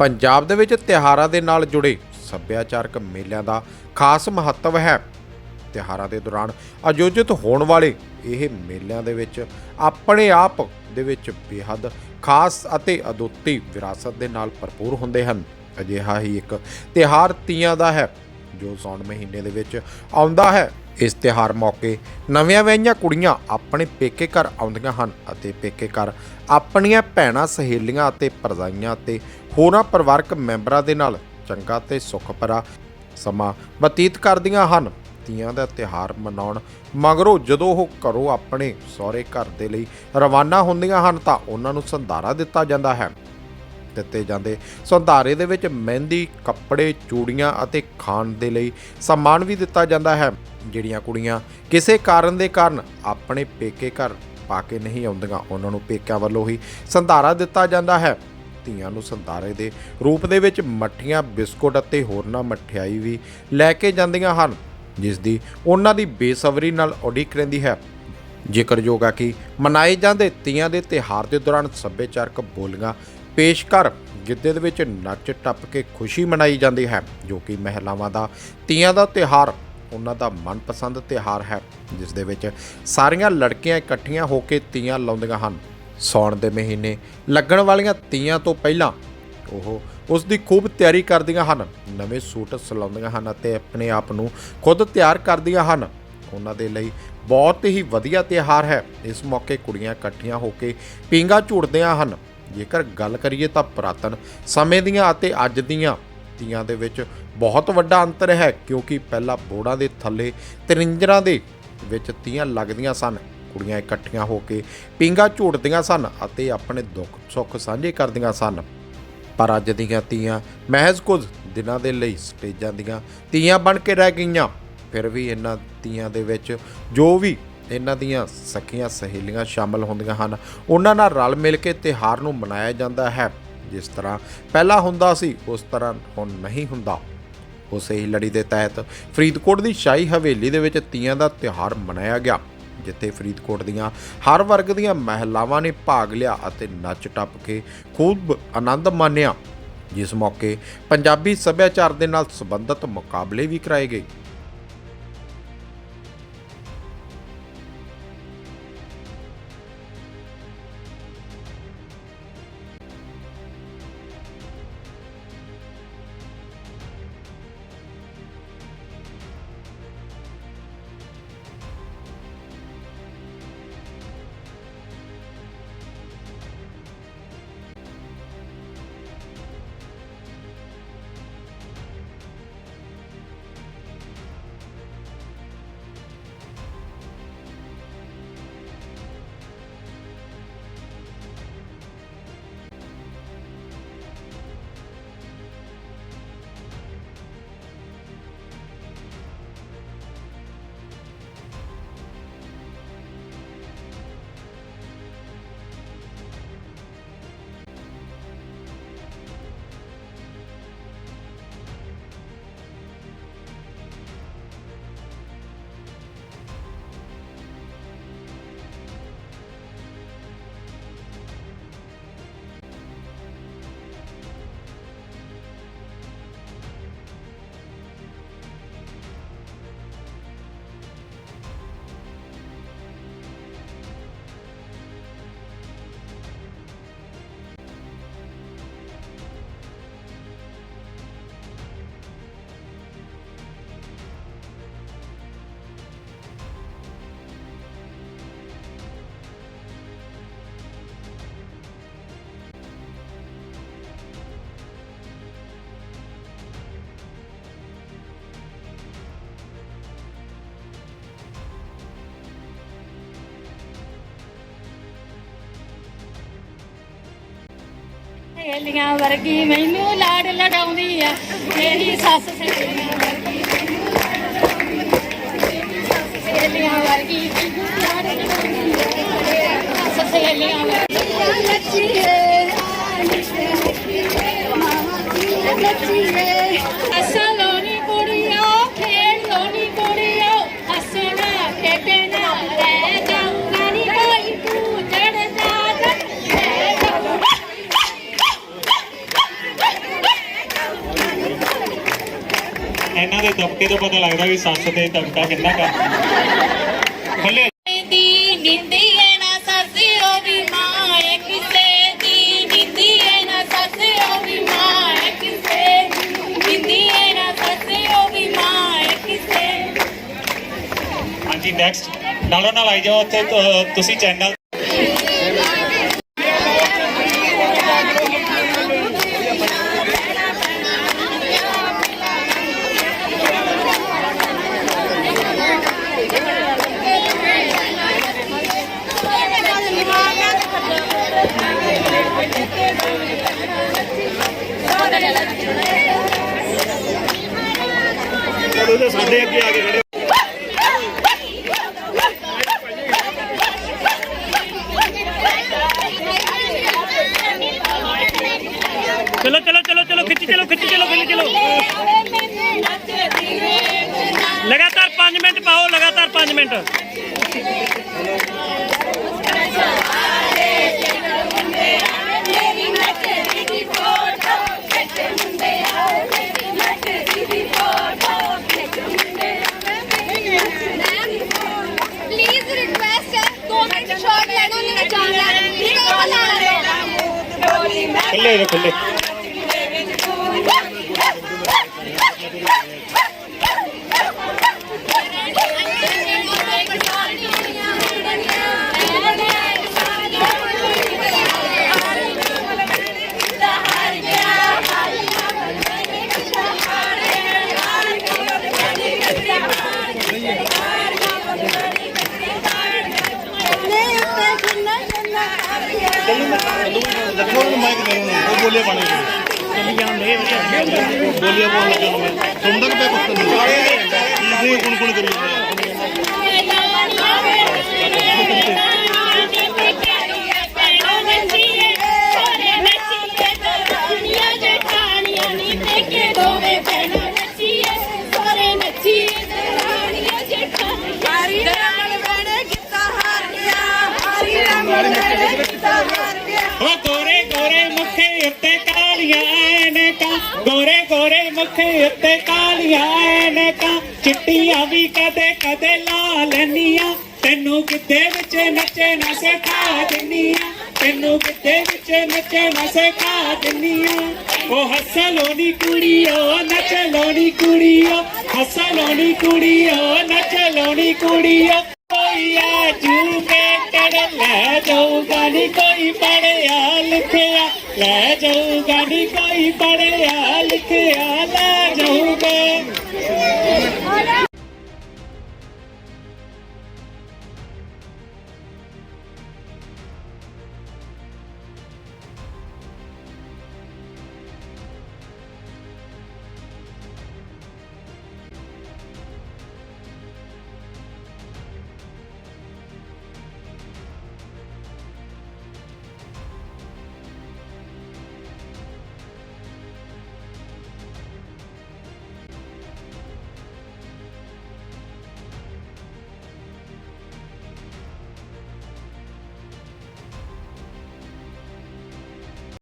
ਪੰਜਾਬ ਦੇ ਵਿੱਚ ਤਿਉਹਾਰਾਂ ਦੇ ਨਾਲ ਜੁੜੇ ਸੱਭਿਆਚਾਰਕ ਮੇਲਿਆਂ ਦਾ ਖਾਸ ਮਹੱਤਵ ਹੈ। ਤਿਉਹਾਰਾਂ ਦੇ ਦੌਰਾਨ ਆਯੋਜਿਤ ਹੋਣ ਵਾਲੇ ਇਹ ਮੇਲਿਆਂ ਦੇ ਵਿੱਚ ਆਪਣੇ ਆਪ ਦੇ ਵਿੱਚ ਬੇਹੱਦ ਖਾਸ ਅਤੇ ਅਦੁੱਤੀ ਵਿਰਾਸਤ ਦੇ ਨਾਲ ਭਰਪੂਰ ਹੁੰਦੇ ਹਨ। ਅਜਿਹਾ ਹੀ ਇੱਕ ਤਿਉਹਾਰ ਤੀਆਂ ਦਾ ਹੈ, ਜੋ ਸੌਣ ਮਹੀਨੇ ਦੇ ਵਿੱਚ ਆਉਂਦਾ ਹੈ। ਇਸ ਤਿਉਹਾਰ ਮੌਕੇ ਨਵੀਆਂ ਵਿਆਹੀਆਂ ਕੁੜੀਆਂ ਆਪਣੇ ਪੇਕੇ ਘਰ ਆਉਂਦੀਆਂ ਹਨ ਅਤੇ ਪੇਕੇ ਘਰ ਆਪਣੀਆਂ ਭੈਣਾਂ, ਸਹੇਲੀਆਂ ਅਤੇ ਭਰਜਾਈਆਂ ਅਤੇ ਹੋਰਾਂ ਪਰਿਵਾਰਕ ਮੈਂਬਰਾਂ ਦੇ ਨਾਲ ਚੰਗਾ ਤੇ ਸੁੱਖ ਭਰਾ ਸਮਾਂ ਬਤੀਤ ਕਰਦੀਆਂ ਹਨ। ਤੀਆਂ ਦਾ ਤਿਉਹਾਰ ਮਨਾਉਣ ਮਗਰੋਂ ਜਦੋਂ ਉਹ ਘਰੋਂ ਆਪਣੇ ਸਹੁਰੇ ਘਰ ਦੇ ਲਈ ਰਵਾਨਾ ਹੁੰਦੀਆਂ ਹਨ ਤਾਂ ਉਹਨਾਂ ਨੂੰ ਸੰਧਾਰਾ ਦਿੱਤਾ ਜਾਂਦਾ ਹੈ। ਦਿੱਤੇ ਜਾਂਦੇ। ਸੰਧਾਰੇ ਦੇ ਵਿੱਚ ਮਹਿੰਦੀ, ਕੱਪੜੇ, ਚੂੜੀਆਂ ਅਤੇ ਖਾਣ ਦੇ ਲਈ ਸਨਮਾਨ ਵੀ ਦਿੱਤਾ ਜਾਂਦਾ ਹੈ। ਜਿਹੜੀਆਂ ਕੁੜੀਆਂ ਕਿਸੇ ਕਾਰਨ ਦੇ ਕਾਰਨ ਆਪਣੇ ਪੇਕੇ ਘਰ ਪਾ ਕੇ ਨਹੀਂ ਆਉਂਦੀਆਂ, ਉਹਨਾਂ ਨੂੰ ਪੇਕਿਆਂ ਵੱਲੋਂ ਹੀ ਸੰਧਾਰਾ ਦਿੱਤਾ ਜਾਂਦਾ ਹੈ। ਧੀਆਂ ਨੂੰ ਸੰਧਾਰੇ ਦੇ ਰੂਪ ਦੇ ਵਿੱਚ ਮੱਠੀਆਂ, ਬਿਸਕੁਟ ਅਤੇ ਹੋਰਨਾਂ ਮਠਿਆਈ ਵੀ ਲੈ ਕੇ ਜਾਂਦੀਆਂ ਹਨ, ਜਿਸ ਦੀ ਉਹਨਾਂ ਦੀ ਬੇਸਬਰੀ ਨਾਲ ਉਡੀਕ ਰਹਿੰਦੀ ਹੈ। ਜ਼ਿਕਰਯੋਗ ਹੈ ਕਿ ਮਨਾਏ ਜਾਂਦੇ ਤੀਆਂ ਦੇ ਤਿਹਾਰ ਦੇ ਦੌਰਾਨ ਸੱਭਿਆਚਾਰਕ ਬੋਲੀਆਂ ਪੇਸ਼ ਕਰ। ਗਿੱਧੇ ਦੇ ਵਿੱਚ ਨੱਚ ਟੱਪ ਕੇ ਖੁਸ਼ੀ ਮਨਾਈ ਜਾਂਦੀ ਹੈ, ਜੋ ਕਿ ਮਹਿਲਾਵਾਂ ਦਾ, ਤੀਆਂ ਦਾ ਤਿਹਾਰ ਉਹਨਾਂ ਦਾ ਮਨਪਸੰਦ ਤਿਹਾਰ ਹੈ, ਜਿਸ ਦੇ ਵਿੱਚ ਸਾਰੀਆਂ ਲੜਕੀਆਂ ਇਕੱਠੀਆਂ ਹੋ ਕੇ ਤੀਆਂ ਲਾਉਂਦੀਆਂ ਹਨ। ਸੌਣ ਦੇ ਮਹੀਨੇ ਲੱਗਣ ਵਾਲੀਆਂ ਤੀਆਂ ਤੋਂ ਪਹਿਲਾਂ ਉਹ ਉਸ ਦੀ ਖੂਬ ਤਿਆਰੀ ਕਰਦੀਆਂ ਹਨ, ਨਵੇਂ ਸੂਟ ਸਿਲਾਉਂਦੀਆਂ ਹਨ ਅਤੇ ਆਪਣੇ ਆਪ ਨੂੰ ਖੁਦ ਤਿਆਰ ਕਰਦੀਆਂ ਹਨ। ਉਹਨਾਂ ਦੇ ਲਈ ਬਹੁਤ ਹੀ ਵਧੀਆ ਤਿਉਹਾਰ ਹੈ। ਇਸ ਮੌਕੇ ਕੁੜੀਆਂ ਇਕੱਠੀਆਂ ਹੋ ਕੇ ਪੀਂਘਾਂ ਝੂੜਦੀਆਂ ਹਨ। ਜੇਕਰ ਗੱਲ ਕਰੀਏ ਤਾਂ ਪੁਰਾਤਨ ਸਮੇਂ ਦੀਆਂ ਅਤੇ ਅੱਜ ਦੀਆਂ ਤੀਆਂ ਦੇ ਵਿੱਚ ਬਹੁਤ ਵੱਡਾ ਅੰਤਰ ਹੈ, ਕਿਉਂਕਿ ਪਹਿਲਾਂ ਬੋੜਾਂ ਦੇ ਥੱਲੇ ਤਰਿੰਜਰਾਂ ਦੇ ਵਿੱਚ ਤੀਆਂ ਲੱਗਦੀਆਂ ਸਨ। ਕੁੜੀਆਂ ਇਕੱਠੀਆਂ ਹੋ ਕੇ ਪੀਂਘਾਂ ਝੂਟਦੀਆਂ ਸਨ ਅਤੇ ਆਪਣੇ ਦੁੱਖ ਸੁੱਖ ਸਾਂਝੇ ਕਰਦੀਆਂ ਸਨ। ਪਰ ਅੱਜ ਦੀਆਂ ਤੀਆਂ ਮਹਿਜ਼ ਕੁਝ ਦਿਨਾਂ ਦੇ ਲਈ ਸਟੇਜਾਂ ਦੀਆਂ ਤੀਆਂ ਬਣ ਕੇ ਰਹਿ ਗਈਆਂ। ਫਿਰ ਵੀ ਇਹਨਾਂ ਤੀਆਂ ਦੇ ਵਿੱਚ ਜੋ ਵੀ ਇਹਨਾਂ ਦੀਆਂ ਸਖੀਆਂ ਸਹੇਲੀਆਂ ਸ਼ਾਮਲ ਹੁੰਦੀਆਂ ਹਨ। ਉਹਨਾਂ ਨਾਲ ਰਲ ਮਿਲ ਕੇ ਤਿਹਾਰ ਨੂੰ ਮਨਾਇਆ ਜਾਂਦਾ ਹੈ। ਜਿਸ ਤਰ੍ਹਾਂ ਪਹਿਲਾਂ ਹੁੰਦਾ ਸੀ, ਉਸ ਤਰ੍ਹਾਂ ਹੁਣ ਨਹੀਂ ਹੁੰਦਾ। ਉਸੇ ਹੀ ਲੜੀ ਦੇ ਤਹਿਤ ਫਰੀਦਕੋਟ ਦੀ ਸ਼ਾਹੀ ਹਵੇਲੀ ਦੇ ਵਿੱਚ ਤੀਆਂ ਦਾ ਤਿਹਾਰ ਮਨਾਇਆ ਗਿਆ, ਜਿੱਥੇ ਫਰੀਦਕੋਟ ਦੀਆਂ ਹਰ ਵਰਗ ਦੀਆਂ ਮਹਿਲਾਵਾਂ ਨੇ ਭਾਗ ਲਿਆ ਅਤੇ ਨੱਚ ਟੱਪ ਕੇ ਖੂਬ ਆਨੰਦ ਮਾਣਿਆ। ਜਿਸ ਮੌਕੇ ਪੰਜਾਬੀ ਸੱਭਿਆਚਾਰ ਦੇ ਨਾਲ ਸੰਬੰਧਿਤ ਮੁਕਾਬਲੇ ਵੀ ਕਰਾਏ ਗਏ। ਸਹੇਲੀਆਂ ਵਰਗੀ ਮੈਨੂੰ ਲਾੜ ਲੜਾਉਂਦੀ ਆ। ਮੇਰੀ ਸੱਸ ਸਹੇਲੀਆਂ ਵਰਗੀ ਸਹੇਲੀਆਂ ਵਰਗੀ ਮੈਨੂੰ ਲਾਡ ਲਡਾਉਂਦੀ ਆ। ਮੇਰੀ ਸੱਸ ਸਹੇਲੀਆਂ ਵਰਗੀ। ਲੱਚੀਏ ਤੋਂ ਪਤਾ ਲੱਗਦਾ ਵੀ ਸੱਸ ਤੇ ਦਬਕਾ ਕਿੰਨਾ ਕਰ ਖੁੱਲੇ ਦੀ ਨਿੰਦੀ ਏ ਨਾ ਸੱਸ ਉਹ ਵੀ ਮਾਂ ਏ ਕਿਸੇ ਦੀ। ਨਿੰਦੀ ਏ ਨਾ ਸੱਸ ਉਹ ਵੀ ਮਾਂ ਏ ਕਿਸੇ ਦੀ। ਨਿੰਦੀ ਏ ਨਾ ਸੱਸ ਉਹ ਵੀ ਮਾਂ ਏ ਕਿਸੇ ਹਾਂਜੀ ਨੈਕਸਟ ਨਾਲੋਂ ਨਾਲ ਆਈ ਜਾਓ ਉੱਥੇ ਤੁਸੀਂ ਚੈਨਲ ਸਾਡੇ ਅੱਗੇ ਆ ਕੇ ਖੜੇ ਚਲੋ ਚਲੋ ਚਲੋ ਚਲੋ ਖਿੱਚੀ ਚਲੋ ਖਿੱਚੀ ਚਲੋ ਖਿੱਚੀ ਚਲੋ ਲਗਾਤਾਰ 5 ਮਿੰਟ ਪਾਓ ਲਗਾਤਾਰ 5 ਮਿੰਟ ਪਲੀਜ਼ ਰਿਕੁਐਸਟ ਹੈ 2 ਮਿੰਟ ਸ਼ਾਰਟ ਲੈਣਾ ਨਹੀਂ ਨਾ ਚਾਹੁੰਦਾ ਠੀਕ ਹੈ ਉਹ ਲਾ ਲਓ ਖੁੱਲੇ ਜੋ ਖੁੱਲੇ ਬੋਲੀਆਂ ਪਾਣੇ ਚੱਲੀ ਜਾਂਦੇ ਵਧੀਆ ਬੋਲੀਆਂ ਪਾਉਣ ਲੱਗਾ ਮੈਂ ਗੋਰੇ ਗੋਰੇ ਉੱਤੇ ਕਾਲੀਆਂ ਐਨਕਾਂ, ਚਿੱਟੀਆਂ ਵੀ ਕਦੇ ਕਦੇ ਲਾ ਲੈਨੀਆਂ ਤੈਨੂੰ ਕਿੱਦੇ ਵਿੱਚ ਨੱਚੇ ਨਾ ਸਿਖਾ ਦਿੰਨੀਆਂ ਤੈਨੂੰ ਕਿੱਦੇ ਵਿੱਚ ਨੱਚੇ ਨਾ ਸਿਖਾ ਦਿੰਨੀਆਂ ਓ ਹੱਸਲੋਨੀ ਕੁੜੀਓ ਨੱਚ ਲੋਣੀ ਕੁੜੀਓ। ਹੱਸਲੋਨੀ ਕੁੜੀਓ ਨੱਚ ਲੋਣੀ ਕੁੜੀਓ। ਕੋਈ ਆ ਜੂ ਕੇ ਟੜ ਲੈ ਜਾਊਗਾ ਨੀ, ਕੋਈ ਪੜਿਆ ਲਿਖਿਆ। ਲੈ ਜਾਊਗਾ ਨੀ ਕੋਈ ਪੜਿਆ ਲਿਖਿਆ ਲੈ